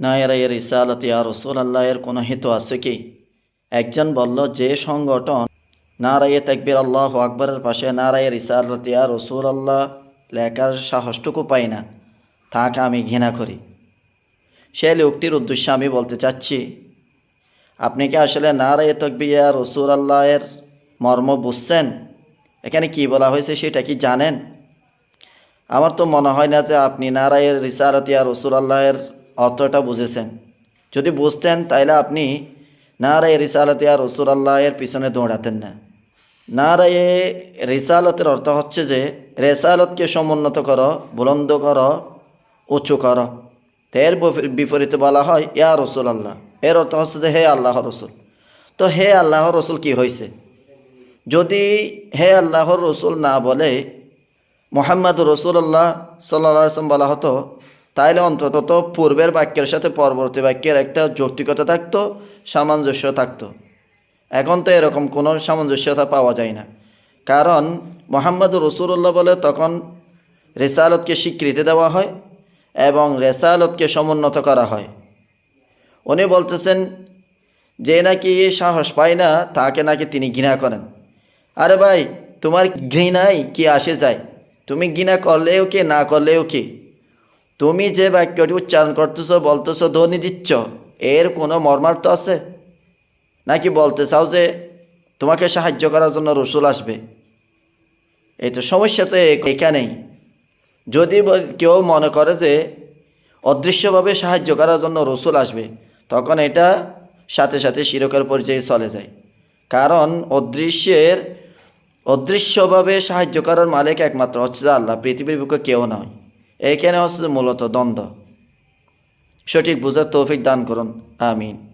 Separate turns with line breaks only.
নায়ের এর ইসালত ইয়া রসুল আল্লাহের কোনো হেতু আছে কি? একজন বলল, যে সংগঠন নারায়ে তাকবির আল্লাহ আকবরের পাশে নারায়ের ইসালত ইয়া রসুল আল্লাহ লেখার সাহসটুকু পাই না, তাকে আমি ঘৃণা করি। সে লোকটির উদ্দেশ্যে আমি বলতে চাচ্ছি, আপনি কি আসলে নারায়ে তকবির, ইয়া রসুল আল্লাহের মর্ম বুঝছেন? এখানে কি বলা হয়েছে সেটা কি জানেন? আমার তো মনে হয় না যে আপনি নারায়ের রিসারতিয়া রসুল আল্লাহের অর্থটা বুঝেছেন। যদি বুঝতেন, তাইলে আপনি নারায় রিসালতিয়া রসুল আল্লাহের পিছনে দৌড়াতেন না। নারায়ে রিসালতের অর্থ হচ্ছে যে, রেসালতকে সমুন্নত করো, বুলন্দ করো, উঁচু করো। এর বিপ- বিপরীতে বলা হয়, ইয়া রসুল আল্লাহ এর অর্থ হচ্ছে যে, হে আল্লাহ রসুল। তো হে আল্লাহ রসুল কি হয়েছে যদি হে আল্লাহর রসুল না বলে মোহাম্মদ রসুল্লাহ সাল্লাম বলা হতো তাইলে অন্তত পূর্বের বাক্যের সাথে পরবর্তী বাক্যের একটা যৌক্তিকতা থাকতো, সামঞ্জস্য থাকতো। এখন তো এরকম কোনো সামঞ্জস্যতা পাওয়া যায় না। কারণ মোহাম্মদ রসুল্লাহ বলে তখন রেসালতকে স্বীকৃতি দেওয়া হয় এবং রেসালতকে সমুন্নত করা হয়। উনি বলতেছেন, যে নাকি সাহস পায় না, তাকে নাকি তিনি ঘৃণা করেন। আরে ভাই, তোমার ঘৃণায় কি আসে যায়? তুমি ঘৃণা করলেও কি, না করলেও কি? তুমি যে বাক্যটি উচ্চারণ করতেছো, বলতেছো, ধ্বনি দিচ্ছ, এর কোনো মর্মার্থ আছে? নাকি বলতে চাও যে তোমাকে সাহায্য করার জন্য রসুল আসবে? এই তো সমস্যা তো এখানেই। যদি কেউ মনে করে যে অদৃশ্যভাবে সাহায্য করার জন্য রসুল আসবে, তখন এটা সাথে সাথে শিরকের পরিচয়ে চলে যায়। কারণ অদৃশ্যের অদৃশ্যভাবে সাহায্য করার মালিক একমাত্র হচ্ছে আল্লাহ, পৃথিবীর বুকে কেউ নয়। এইখানে হচ্ছে মূলত দ্বন্দ্ব। সঠিক বুঝার তৌফিক দান করুন। আমিন।